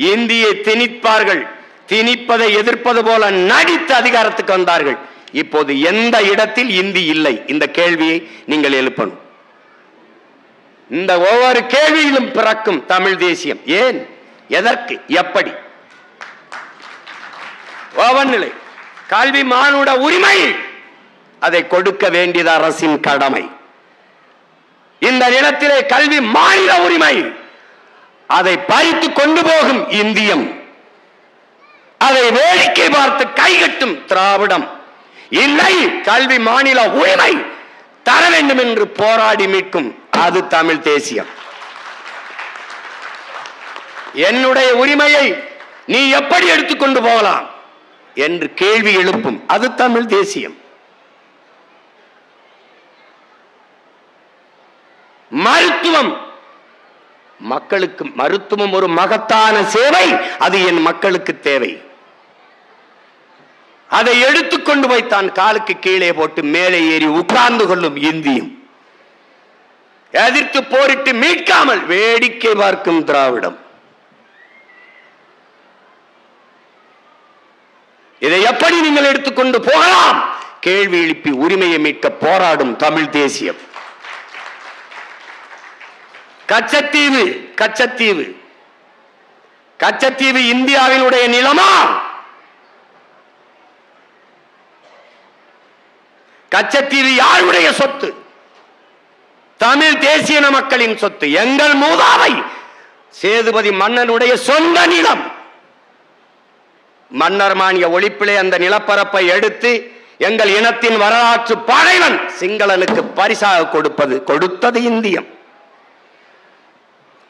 இந்தியை திணிப்பார்கள். திணிப்பதை எதிர்ப்பது போல நடித்து அதிகாரத்துக்கு வந்தார்கள். இப்போது எந்த இடத்தில் இந்தி இல்லை? இந்த கேள்வியை நீங்கள் எழுப்பணும். இந்த ஒவ்வொரு கேள்வியிலும் பிறக்கும் தமிழ் தேசியம். ஏன்? எதற்கு? எப்படி? நிலை கல்வி மானுட உரிமை. அதை கொடுக்க வேண்டியது அரசின் கடமை. இந்த நிலத்திலே கல்வி மாநில உரிமை. அதை பறித்து கொண்டு போகும் இந்தியம். அதை வேடிக்கை பார்த்து கைகட்டும் திராவிடம். இல்லை கல்வி மாநில உரிமை தர வேண்டும் என்று போராடி மீட்கும். அது தமிழ் தேசியம். என்னுடைய உரிமையை நீ எப்படி எடுத்துக்கொண்டு போகலாம்? என்று கேள்வி எழுப்பும். அது தமிழ் தேசியம். மருத்துவம் மக்களுக்கு மருத்துவம் ஒரு மகத்தான சேவை அது என் மக்களுக்கு தேவை. அதை எடுத்துக்கொண்டு போய் தான் காலுக்கு கீழே போட்டு மேலே ஏறி உட்கார்ந்து கொள்ளும் இந்தியும். எதிர்த்து போரிட்டு மீட்காமல் வேடிக்கை பார்க்கும் திராவிடம். இதை எப்படி நீங்கள் எடுத்துக்கொண்டு போகலாம்? கேள்வி எழுப்பி உரிமையை மீட்க போராடும் தமிழ் தேசியம். கச்சத்தீவு கச்சத்தீவு. கச்சத்தீவு இந்தியாவினுடைய நிலமா? கச்சத்தீவு யாருடைய சொத்து? தமிழ் தேசியன மக்களின் சொத்து. எங்கள் மூதாவை சேதுபதி மன்னனுடைய சொந்த நிலம். மன்னர் மானிய ஒழிப்பிலே அந்த நிலப்பரப்பை எடுத்து எங்கள் இனத்தின் வரலாற்று பகைவன் சிங்களனுக்கு பரிசாக கொடுப்பது கொடுத்தது இந்தியம்.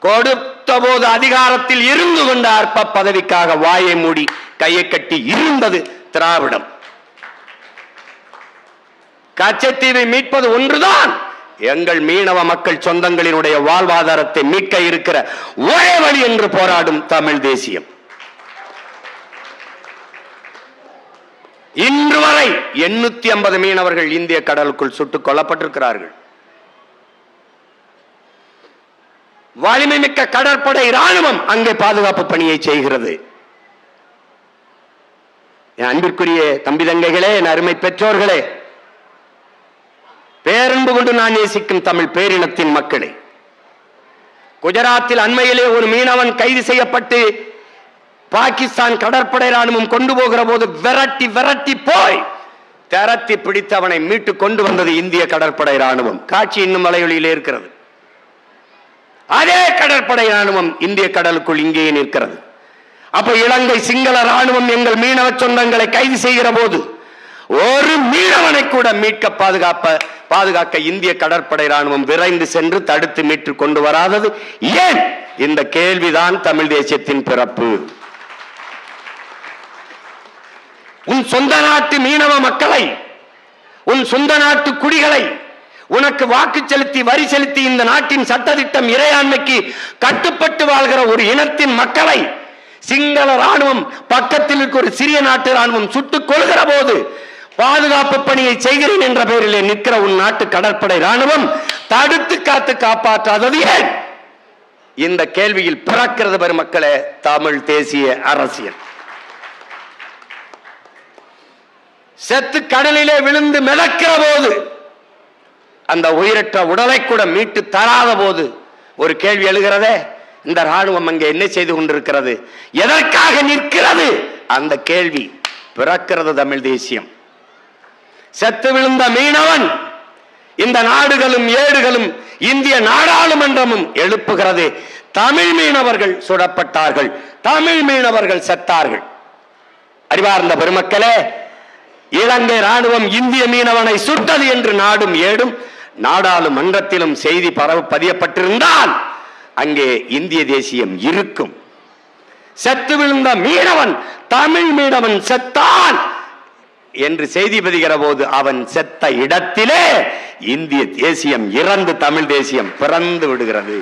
கொடுத்த போது அதிகாரத்தில் இருந்து கொண்ட அற்ப பதவிக்காக வாயை மூடி கையை கட்டி இருந்தது திராவிடம். கச்சத்தீவை மீட்பது ஒன்றுதான். எங்கள் மீனவ மக்கள் சொந்தங்களினுடைய வாழ்வாதாரத்தை மீட்க இருக்கிற ஒரே வழி என்று போராடும் தமிழ் தேசியம். இன்று வரை எண்ணூத்தி ஐம்பது மீனவர்கள் இந்திய கடலுக்குள் சுட்டுக் கொல்லப்பட்டிருக்கிறார்கள். வலிமை மிக்க கடற்படை ராணுவம் அங்கே பாதுகாப்பு பணியை செய்கிறது. என் அன்பிற்குரிய தம்பி தங்கைகளே என் அருமை பெற்றோர்களே பேரன்பு கொண்டு நான் நேசிக்கும் தமிழ் பேரினத்தின் மக்களே குஜராத்தில் அண்மையிலே ஒரு மீனவன் கைது செய்யப்பட்டு பாகிஸ்தான் கடற்படை ராணுவம் கொண்டு போகிற போது விரட்டி விரட்டி போய் திரத்தி பிடித்து அவனை மீட்டு கொண்டு வந்தது இந்திய கடற்படை ராணுவம் காட்சி இன்னும் மலையொலியிலே இருக்கிறது. அதே கடற்படை ராணுவம் இந்திய கடலுக்குள் இங்கேயே நிற்கிறது. அப்ப இலங்கை சிங்கள ராணுவம் எங்கள் மீனவ சொந்தங்களை கைது செய்கிற போது ஒரு மீனவனை கூட மீட்க பாதுகாப்ப பாதுகாக்க இந்திய கடற்படை ராணுவம் விரைந்து சென்று தடுத்து மீட்டு கொண்டு வராதது. ஏன்? இந்த கேள்விதான் தமிழ் தேசியத்தின் பிறப்பு. உன் சொந்த நாட்டு மீனவ மக்களை உன் சொந்த நாட்டு குடிகளை உனக்கு வாக்கு செலுத்தி வரி செலுத்தி இந்த நாட்டின் சட்டத்திட்டம் இறையாண்மைக்கு கட்டுப்பட்டு வாழ்கிற ஒரு இனத்தின் மக்களை சிங்கள ராணுவம் பக்கத்தில் இருக்க ஒரு சிறிய நாட்டு ராணுவம் சுட்டுக் கொள்கிற போது பாதுகாப்பு பணியை செய்கிறேன் என்ற பெயரிலே நிற்கிற உன் நாட்டு கடற்படை ராணுவம் தடுத்து காத்து காப்பாற்றாதது ஏன்? இந்த கேள்வியில் பிறக்கிறது பெருமக்களே தமிழ் தேசிய அரசியல். செத்து கடலிலே விழுந்து மிதக்கிற போது அந்த உயிரற்ற உடலை கூட மீட்டு தராத போது ஒரு கேள்வி எழுகிறதே இந்த ராணுவம் அங்கே என்ன செய்து கொண்டிருக்கிறது? எதற்காக நிற்கிறது? அந்த கேள்வி பிறக்கிறது தமிழ் தேசியம். செத்து விழுந்த மீனவன் இந்த நாடுகளும் ஏடுகளும் இந்திய நாடாளுமன்றமும் எழுப்புகிறது. தமிழ் மீனவர்கள் சுடப்பட்டார்கள். தமிழ் மீனவர்கள் செத்தார்கள். அறிவார்ந்த பெருமக்களே இலங்கை ராணுவம் இந்திய மீனவனை சுட்டது என்று நாடும் ஏடும் நாடாளுமன்றத்திலும் செய்தி பரவ பதியப்பட்டிருந்தால் அங்கே இந்திய தேசியம் இருக்கும். செத்து விழுந்த மீனவன் தமிழ் மீனவன் செத்தான் என்று செய்தி பதிகிற போது அவன் செத்த இடத்திலே இந்திய தேசியம் இறந்து தமிழ் தேசியம் பிறந்து விடுகிறது.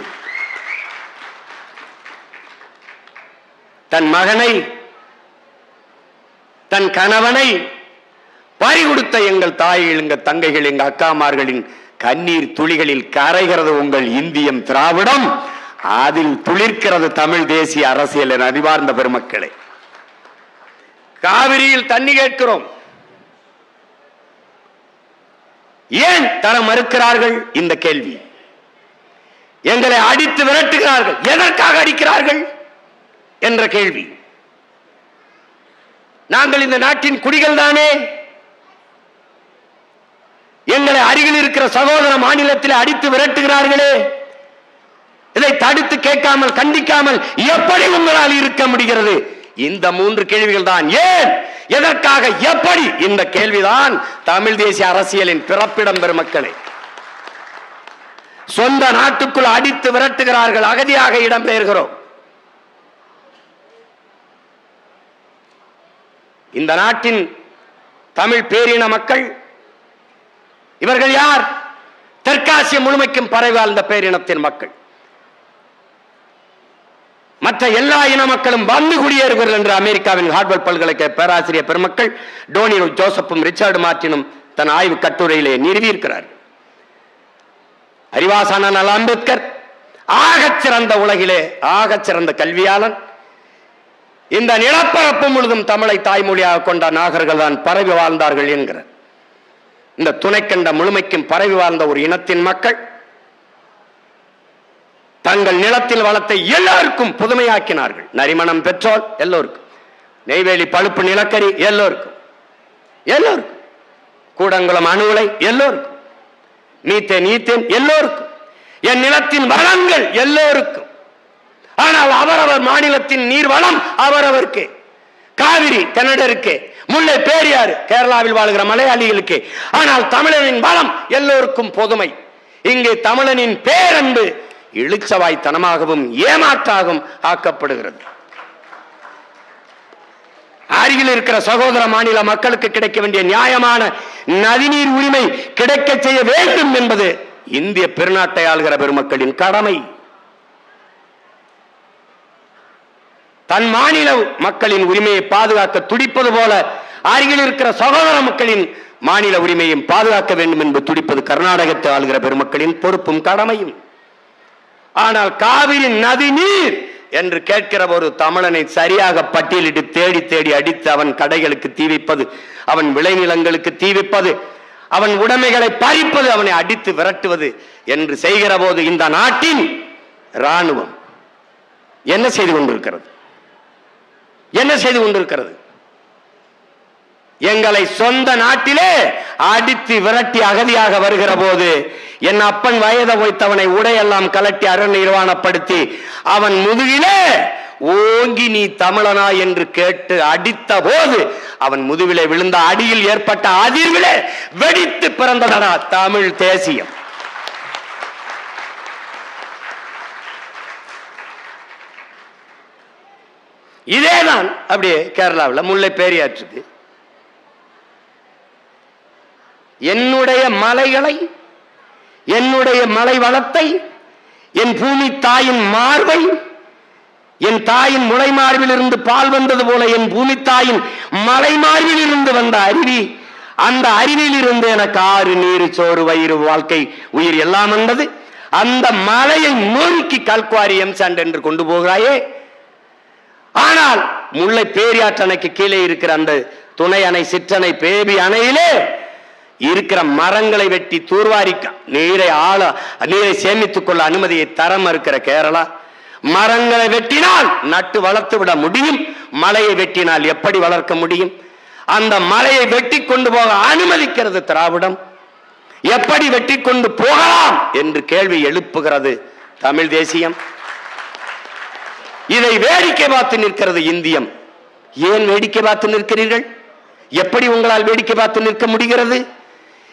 தன் மகனை தன் கணவனை பறி கொடுத்த எங்கள் தாய்கள் எங்கள் தங்கைகள் எங்கள் அக்காமார்களின் கண்ணீர் துளிகளில் கரைகிறது உங்கள் இந்தியம் திராவிடம். அதில் துளிர்க்கிறது தமிழ் தேசிய அரசியலின் அறிவார்ந்த பெருமக்களே. காவிரியில் தண்ணி கேட்கிறோம். ஏன் தர மறுக்கிறார்கள்? இந்த கேள்வி. எங்களை அடித்து விரட்டுகிறார்கள். எதற்காக அடிக்கிறார்கள்? என்ற கேள்வி. நாங்கள் இந்த நாட்டின் குடிகள் தானே எங்களை அருகில் இருக்கிற சகோதர மாநிலத்தில் அடித்து விரட்டுகிறார்களே. இதை தடுத்து கேட்காமல் கண்டிக்காமல் எப்படி உங்களால் இருக்க முடிகிறது? இந்த மூன்று கேள்விகள் தான். ஏன்? எதற்காக? எப்படி? இந்த கேள்விதான் தமிழ் தேசிய அரசியலின் பிறப்பிடம் பெருமக்களே சொந்த நாட்டுக்குள் அடித்து விரட்டுகிறார்கள் அகதியாக இடம்பெயர்கிறோம். இந்த நாட்டின் தமிழ் பேரின மக்கள் இவர்கள் யார்? தெற்காசிய முழுமைக்கும் பரவி வாழ்ந்த பேரினத்தின் மக்கள். மற்ற எல்லா இன மக்களும் வந்து குடியேறுவர்கள் என்று அமெரிக்காவின் ஹார்வர்ட் பல்கலைக்கழக பேராசிரியர் பெருமக்கள் டோனியும் ஜோசப்பும் ரிச்சர்டு மார்டினும் தன் ஆய்வு கட்டுரையிலே நிறுவியிருக்கிறார். அறிவாசான அம்பேத்கர் ஆகச் சிறந்த உலகிலே ஆகச் சிறந்த கல்வியாளன் இந்த நிலப்பரப்பு முழுதும் தமிழை தாய்மொழியாக கொண்ட நாகர்கள் தான் பரவி வாழ்ந்தார்கள் என்கிறார். இந்த துணைக்கண்ட முழுமைக்கும் பரவி வாழ்ந்த ஒரு இனத்தின் மக்கள் தங்கள் நிலத்தில் வளத்தை எல்லோருக்கும் புதுமையாக்கினார்கள். நரிமணம் பெற்றோல் எல்லோருக்கும். நெய்வேலி பழுப்பு நிலக்கரி எல்லோருக்கும். எல்லோருக்கும். கூடங்குளம் அணு உலை எல்லோருக்கும். நீத்தேன் ஈத்தேன் எல்லோருக்கும். என் நிலத்தின் வளங்கள் எல்லோருக்கும். ஆனால் அவரவர் மாநிலத்தின் நீர் வளம் அவரவருக்கு. காவிரி கன்னடருக்கு முல்லை பேரியாறு கேரளாவில் வாழ்கிற மலையாளிகளுக்கு. ஆனால் தமிழனின் வளம் எல்லோருக்கும் பொதுமை. இங்கே தமிழனின் பேரன்பு இழுச்சவாய்த்தனமாகவும் ஏமாற்றாகவும் ஆக்கப்படுகிறது. அருகில் இருக்கிற சகோதர மாநில மக்களுக்கு கிடைக்க வேண்டிய நியாயமான நதிநீர் உரிமை கிடைக்க செய்ய வேண்டும் என்பது இந்திய பெருநாட்டை ஆள்கிற பெருமக்களின் கடமை. தன் மாநில மக்களின் உரிமையை பாதுகாக்க துடிப்பது போல அருகில் இருக்கிற சகோதர மக்களின் மாநில உரிமையும் பாதுகாக்க வேண்டும் என்று துடிப்பது கர்நாடகத்தை ஆளுகிற பெருமக்களின் பொறுப்பும் கடமையும். ஆனால் காவிரி நதி நீர் என்று கேட்கிற ஒரு தமிழனை சரியாக பட்டியலிட்டு தேடி தேடி அடித்து அவன் கடைகளுக்கு தீ வைப்பது அவன் விளைநிலங்களுக்கு தீ வைப்பது அவன் உடைமைகளை பறிப்பது அவனை அடித்து விரட்டுவது என்று செய்கிற போது இந்த நாட்டின் ராணுவம் என்ன செய்து கொண்டிருக்கிறது? என்ன செய்து கொண்டிருக்கிறது? எங்களை சொந்த நாட்டிலே அடித்து விரட்டி அகதியாக வருகிற போது என் அப்பன் வயதை வைத்தவனை உடையெல்லாம் கலட்டி அரண் நிர்வாணப்படுத்தி அவன் முதுகிலே ஓங்கி நீ தமிழனா என்று கேட்டு அடித்த போது அவன் முதுவிலே விழுந்த அடியில் ஏற்பட்ட அதிர்விலே வெடித்து பிறந்ததடா தமிழ் தேசியம். இதேதான் அப்படியே கேரளாவில் முல்லை பேரியாற்றுக்கு. என்னுடைய மலைகளை என்னுடைய மலை வளத்தை என் பூமி தாயின் மார்பை என் தாயின் முளை மார்பில் இருந்து பால் வந்தது போல என் பூமி தாயின் மலை மார்பில் இருந்து வந்த அருவி அந்த அருவியில் இருந்து எனக்கு ஆறு நீர் சோறு வயிறு வாழ்க்கை உயிர் எல்லாம் வந்தது. அந்த மலையை நோக்கி கல்குவாரி எம்சாண்ட் என்று கொண்டு போகிறாயே. ஆனால் முல்லை பேரியாற்றணைக்கு கீழே இருக்கிற அந்த துணை அணை சிற்றணை பேபி அணையிலே இருக்கிற மரங்களை வெட்டி தூர்வாரி நீரை ஆள நீரை சேமித்துக் கொள்ள அனுமதியை தர மறுக்கிற கேரளா. மரங்களை வெட்டினால் நட்டு வளர்த்து விட முடியும். மலையை வெட்டினால் எப்படி வளர்க்க முடியும்? அந்த மலையை வெட்டி கொண்டு போக அனுமதிக்கிறது திராவிடம். எப்படி வெட்டி கொண்டு போகலாம் என்று கேள்வி எழுப்புகிறது தமிழ் தேசியம். இதை வேடிக்கை பார்த்து நிற்கிறது இந்தியம். ஏன் வேடிக்கை பார்த்து நிற்கிறீர்கள்? எப்படி உங்களால் வேடிக்கை பார்த்து நிற்க முடிகிறது?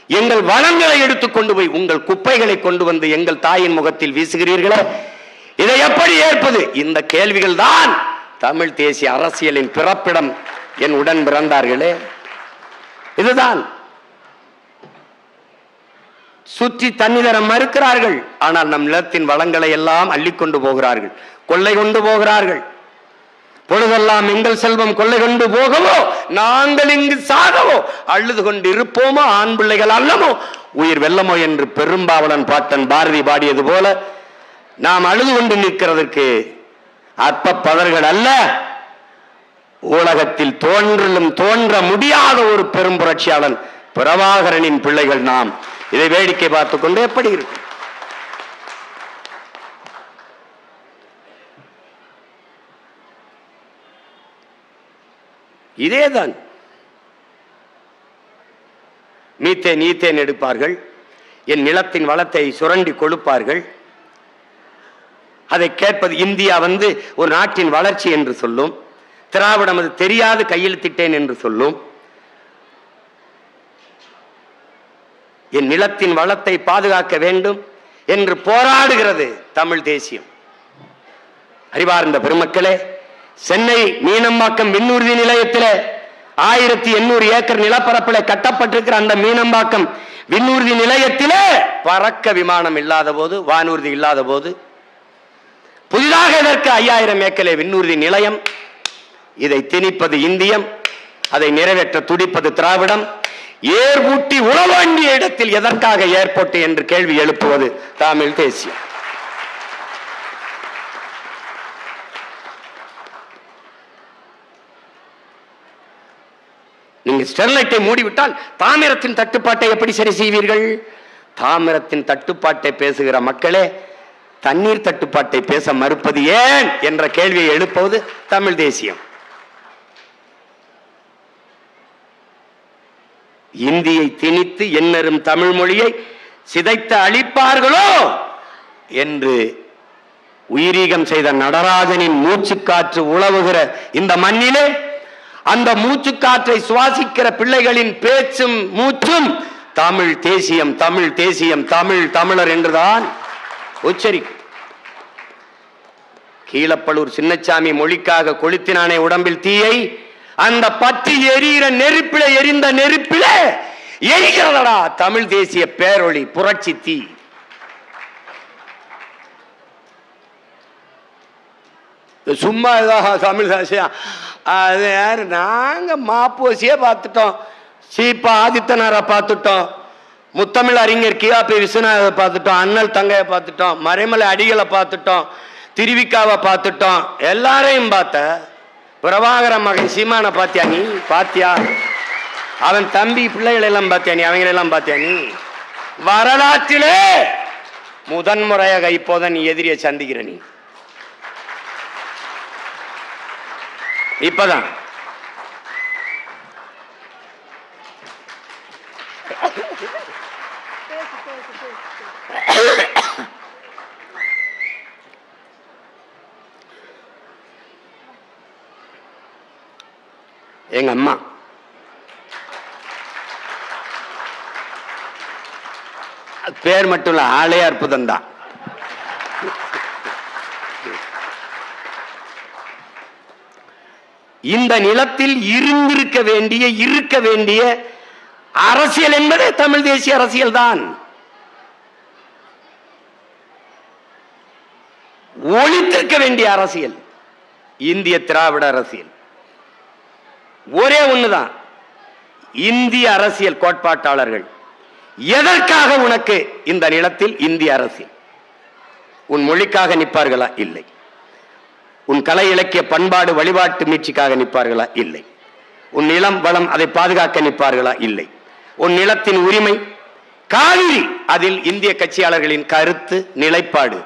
எங்கள் வளங்களை எடுத்து கொண்டு போய் உங்கள் குப்பைகளை கொண்டு வந்து எங்கள் தாயின் முகத்தில் வீசுகிறீர்களே? இதை எப்படி ஏற்பது? இந்த கேள்விகள் தான் தமிழ் தேசிய அரசியலின் பிறப்பிடம் என் உடன் பிறந்தார்களே. இதுதான். சுற்றி தண்ணி தர மறுக்கிறார்கள் ஆனால் நம் நிலத்தின் வளங்களை எல்லாம் அள்ளிக்கொண்டு போகிறார்கள் கொள்ளை கொண்டு போகிறார்கள். பொழுதெல்லாம் எங்கள் செல்வம் கொள்ளை கொண்டு போகவோ? நாங்கள் இங்கு சாகவோ? அழுது கொண்டு இருப்போமோ ஆண் பிள்ளைகள் அல்லமோ? உயிர் வெல்லமோ என்று பெரும்பாவலன் பாட்டன் பாரதி பாடியது போல நாம் அழுது கொண்டு நிற்கிறதற்கு அற்ப பதர்கள் அல்ல. உலகத்தில் தோன்றிலும் தோன்ற முடியாத ஒரு பெரும் புரட்சியாளன் பிரபாகரனின் பிள்ளைகள் நாம். இதை வேடிக்கை பார்த்து கொண்டு எப்படி இருக்கும்? இதேதான். மீத்தேன் ஈத்தேன் எடுப்பார்கள் என் நிலத்தின் வளத்தை சுரண்டி கொழுப்பார்கள். அதை கேட்பது இந்தியா வந்து ஒரு நாட்டின் வளர்ச்சி என்று சொல்லும். திராவிடம் அது தெரியாது கையெழுத்திட்டேன் என்று சொல்லும். என் நிலத்தின் வளத்தை பாதுகாக்க வேண்டும் என்று போராடுகிறது தமிழ் தேசியம். அறிவார்ந்த பெருமக்களே சென்னை மீனம்பாக்கம் விண்ணூர்தி நிலையத்தில் ஆயிரத்தி எண்ணூறு ஏக்கர் நிலப்பரப்பில் கட்டப்பட்டிருக்கிற அந்த மீனம்பாக்கம் விண்ணூர்தி நிலையத்திலே பறக்க விமானம் இல்லாத போது வானூர்தி இல்லாத போது புதிதாக இதற்கு ஐயாயிரம் ஏக்கலே விண்ணூர்தி நிலையம். இதை திணிப்பது இந்தியம் அதை நிறைவேற்ற துடிப்பது திராவிடம். ஏர் ஊட்டி இடத்தில் எதற்காக ஏர்போர்ட் என்று கேள்வி எழுப்புவது தமிழ் தேசியம். நீங்க ஸ்டெர்லைட்டை மூடிவிட்டால் தாமிரத்தின் தட்டுப்பாட்டை எப்படி சரி செய்வீர்கள்? தாமிரத்தின் தட்டுப்பாட்டை பேசுகிற மக்களே தண்ணீர் தட்டுப்பாட்டை பேச மறுப்பது ஏன் என்ற கேள்வியை எழுப்புவது தமிழ் தேசியம். இந்தியை திணித்து என்னரும் தமிழ் மொழியை சிதைத்து அழிப்பார்களோ என்று உயிரீகம் செய்த நடராஜனின் மூச்சுக்காற்று உழவுகிற இந்த மண்ணிலே அந்த மூச்சுக்காற்றை சுவாசிக்கிற பிள்ளைகளின் பேச்சும் மூச்சும் தமிழ் தேசியம் தமிழ் தேசியம் தமிழ் தமிழர் என்றுதான் உச்சரிக்கும். கீழப்பலூர் சின்னச்சாமி மொழிக்காக கொளுத்தினானே உடம்பில் தீயை. அந்த பற்றி எரிகிற நெருப்பில எரிந்த நெருப்பில எரிகிறதடா தமிழ் தேசிய பேரொளி புரட்சி தீ. சும்மா இதாக தமிழ் சாசியா அது யார்? நாங்கள் மாப்போசியே பார்த்துட்டோம். சீப்பா ஆதித்தனாரை பார்த்துட்டோம். முத்தமிழ் அறிஞர் கியாபி விஸ்வநாதை பார்த்துட்டோம். அண்ணல் தங்கையை பார்த்துட்டோம். மறைமலை அடிகளை பார்த்துட்டோம். திருவிக்காவை பார்த்துட்டோம். எல்லாரையும் பார்த்த பிரபாகர மகன் சீமானை பார்த்தியா நீ? பாத்தியா அவன் தம்பி பிள்ளைகளெல்லாம் பார்த்தியா நீ? அவங்களெல்லாம் பார்த்தியா நீ? வரலாற்றிலே முதன்முறையாக இப்போதான் நீ எதிரியை சந்திக்கிற நீ. இப்பதான். எங்க அம்மா. பேர் மட்டும் இல்ல ஆளே அற்புதம் தான் இந்த நிலத்தில் இருந்திருக்க வேண்டிய இருக்க வேண்டிய அரசியல் என்பது தமிழ் தேசிய அரசியல் தான். ஒழித்திருக்க வேண்டிய அரசியல் இந்திய திராவிட அரசியல். ஒரே ஒண்ணுதான் இந்திய அரசியல் கோட்பாட்டாளர்கள். எதற்காக உனக்கு இந்த நிலத்தில் இந்திய அரசியல்? உன் மொழிக்காக நிற்பார்களா? இல்லை. உன் கலை இலக்கிய பண்பாடு வழிபாட்டு மீட்சிக்காக நிற்பார்களா? இல்லை. உன் நிலம் வளம் அதை பாதுகாக்க நிற்பார்களா? இல்லை. உன் நிலத்தின் உரிமை காவிரி அதில் இந்திய கட்சியாளர்களின் கருத்து நிலைப்பாடு.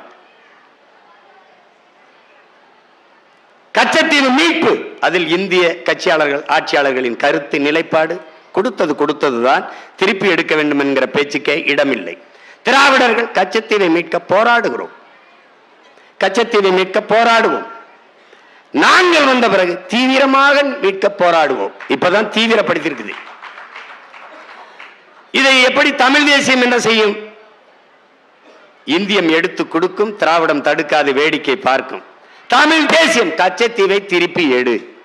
கச்சத்தீவு மீட்பு அதில் இந்திய கட்சியாளர்கள் ஆட்சியாளர்களின் கருத்து நிலைப்பாடு. கொடுத்தது கொடுத்ததுதான் திருப்பி எடுக்க வேண்டும் என்கிற பேச்சுக்கே இடமில்லை. திராவிடர்கள் கச்சத்தீவை மீட்க போராடுகிறோம். கச்சத்தீவை மீட்க போராடுவோம். நாங்கள் வந்த பிறகு தீவிரமாக மீட்க போராடுவோம். இப்பதான் தீவிரப்படுத்தியிருக்குது. இதை எப்படி தமிழ் தேசியம் என்ன செய்யும்? இந்தியம் எடுத்து கொடுக்கும் திராவிடம் தடுக்காது வேடிக்கை பார்க்கும். தமிழ் தேசியம் கச்சத்தீவை திருப்பி எடு.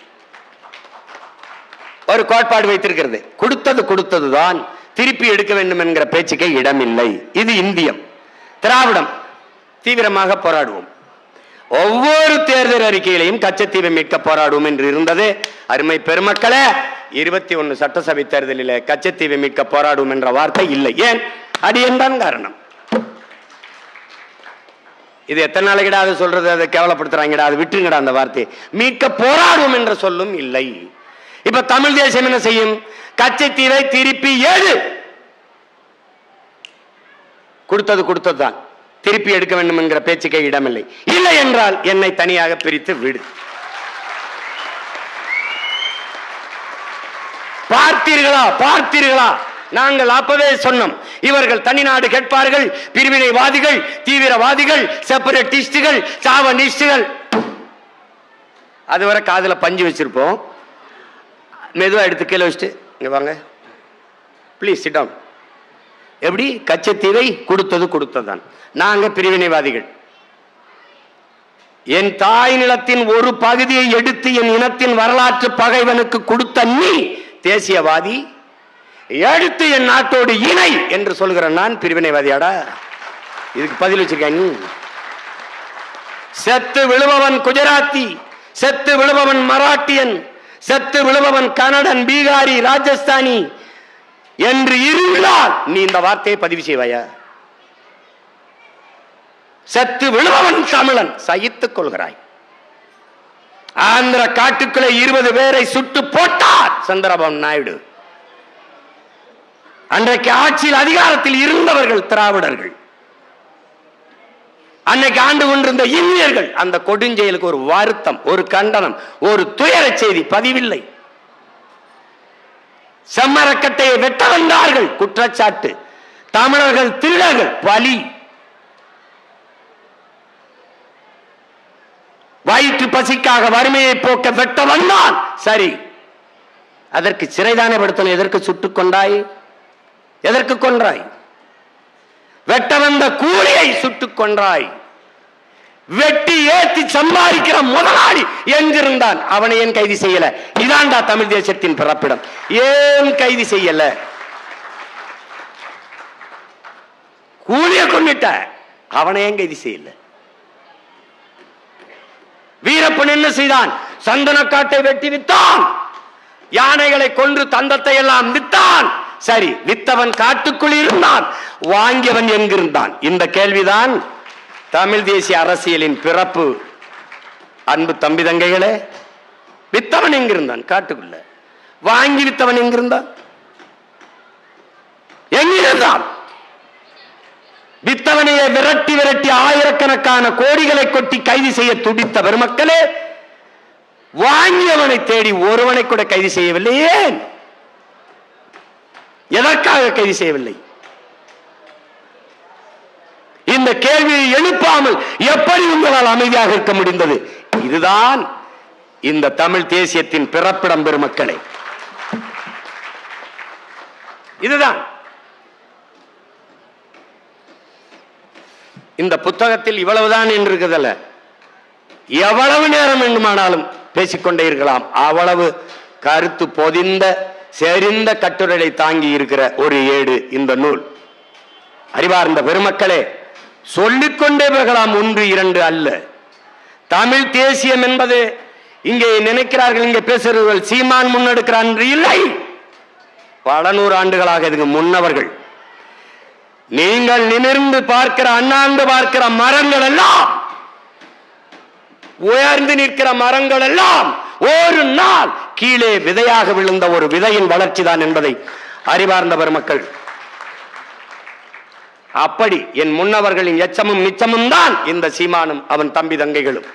ஒரு கோட்பாடு வைத்திருக்கிறது. கொடுத்தது கொடுத்ததுதான் திருப்பி எடுக்க வேண்டும் என்கிற பேச்சுக்கே இடமில்லை. இது இந்தியம். திராவிடம் தீவிரமாக போராடுவோம். ஒவ்வொரு தேர்தல் அறிக்கையிலையும் கச்சத்தீவை மீட்க போராடுவோம் என்று இருந்தது. அருமை பெருமக்களே இருபத்தி ஒன்னு சட்டசபை தேர்தலில் கச்சத்தீவை மீட்க போராடுவோம் என்ற வார்த்தை இல்லை. ஏன்? அடியன் தான் காரணம். இது எத்தனை நாளைக்கிடா அது சொல்றது? அதை கேவலப்படுத்துறாங்கடா அது விட்டுருங்கடா அந்த வார்த்தையை. மீட்க போராடுவோம் என்ற சொல்லும் இல்லை. இப்ப தமிழ் தேசம் என்ன செய்யும்? கச்சத்தீவை திருப்பி ஏழு. கொடுத்தது கொடுத்ததுதான். திருப்பி எடுக்க வேண்டும் என்கிற பேச்சுக்கே இடமில்லை. இல்லை என்றால் என்னை தனியாக பிரித்து விடு. பார்த்தீர்களா? பார்த்தீர்களா? நாங்கள் அப்பவே சொன்னோம். இவர்கள் தனிநாடு கேட்பார்கள் பிரிவினைவாதிகள் தீவிரவாதிகள் செப்பரேட்டிஸ்டுகள் சாவனிஸ்டுகள். அதுவரை காதில் பஞ்சு வச்சிருப்போம். மெதுவா எடுத்து கீழே வச்சுட்டு இங்க வாங்க. ப்ளீஸ் சிட் டவுன் எப்படி? கச்சத்தீவை கொடுத்தது கொடுத்ததுதான். நாங்க பிரிவினைவாதிகள். என் தாய் நிலத்தின் ஒரு பகுதியை எடுத்து என் இனத்தின் வரலாற்று பகைவனுக்கு கொடுத்த நீ தேசியவாதி எடுத்து என் நாட்டோடு இணை என்று சொல்கிற நான் பிரிவினைவாதியாடா. இதுக்கு பதில் வச்சிருக்கேன் நீ? செத்து விழுபவன் குஜராத்தி செத்து விழுபவன் மராட்டியன் செத்து விழுபவன் கனடன் பீகாரி ராஜஸ்தானி என்று இருந்தால் நீ இந்த வார்த்தையை பதிவு செய்வாயா? செத்து விழுபவன் தமிழன் சகித்துக் கொள்கிறாய். ஆந்திர காட்டுக்குள்ளே இருபது பேரை சுட்டு போட்டார் சந்திரபாபு நாயுடு. அன்றைக்கு ஆட்சியில் அதிகாரத்தில் இருந்தவர்கள் திராவிடர்கள். அன்னைக்கு ஆண்டு கொண்டிருந்த இந்தியர்கள் அந்த கொடுஞ்செயலுக்கு ஒரு வருத்தம் ஒரு கண்டனம் ஒரு துயர செய்தி பதிவில்லை. செம்மரக்கட்டையை வெட்ட வந்தார்கள். குற்றச்சாட்டு. தமிழர்கள் திருடர்கள். பலி வயிற்று பசிக்காக வறுமையை போக்க வெட்ட வந்தான் சரி. அதற்கு சிறைதானே படுத்தணும் எதற்கு சுட்டுக் கொண்டாய்? எதற்கு கொன்றாய்? வெட்ட வந்த கூலியை சுட்டுக் கொன்றாய். வெட்டி ஏத்தி சம்பாதிக்கிற முதலாளி எங்கிருந்தான்? அவனை ஏன் கைது செய்யல? இதாண்டா தமிழ் தேசத்தின் பிறப்பிடம். ஏன் கைது செய்யல? கூலிய கொண்டுட்ட அவனை ஏன் கைது செய்யல? வீரப்பன் என்ன செய்தான்? சந்தனக்காட்டை வெட்டி வித்தான். யானைகளை கொன்று தந்தத்தை எல்லாம் வித்தான். சரி வித்தவன் காட்டுக்குள் இருந்தான். வாங்கியவன் எங்கிருந்தான்? இந்த கேள்விதான் தமிழ் தேசிய அரசியலின் பிறப்பு. அன்பு தம்பி தங்கைகளே வித்தவன் எங்கிருந்தான்? காட்டுக்குள்ள. வாங்கி வித்தவன் எங்கிருந்தான்? எங்கிருந்தான்? வித்தவனையே விரட்டி விரட்டி ஆயிரக்கணக்கான கோடிகளை கொட்டி கைது செய்ய துடித்த பெருமக்களே வாங்கியவனை தேடி ஒருவனை கூட கைது செய்யவில்லை. ஏன்? எதற்காக கைது செய்யவில்லை? இந்த கேள்வியை எழுப்பாமல் எப்படி உங்களால் அமைதியாக இருக்க முடிந்தது? இதுதான் இந்த தமிழ் தேசியத்தின் பிறப்பிடம் பெருமக்களை. இதுதான். இந்த புத்தகத்தில் இவ்வளவுதான் என்று இருக்குதல்ல எவ்வளவு நேரம் வேண்டுமானாலும் பேசிக்கொண்டே இருக்கலாம். அவ்வளவு கருத்து பொதிந்த செறிந்த கட்டுரையை தாங்கி இருக்கிற ஒரு ஏடு இந்த நூல். அறிவார்ந்த பெருமக்களே சொல்லிக்கொண்டே போகலாம் ஒன்று இரண்டு அல்ல. தமிழ் தேசியம் என்பது இங்கே நினைக்கிறார்கள் இங்கே பேசுகிறவர்கள் சீமான் முன்னெடுக்கிறான் என்று இல்லை. பல நூறு ஆண்டுகளாக இதுக்கு முன்னவர்கள். நீங்கள் நிமிர்ந்து பார்க்கிற அண்ணாந்து பார்க்கிற மரங்கள் எல்லாம் உயர்ந்து நிற்கிற மரங்கள் எல்லாம் ஒரு நாள் கீழே விதையாக விழுந்த ஒரு விதையின் வளர்ச்சி தான் என்பதை அறிவார்ந்த பெருமக்கள் அப்படி என் முன்னவர்களின் எச்சமும் நிச்சமும் தான் இந்த சீமானும் அவன் தம்பி தங்கைகளும்.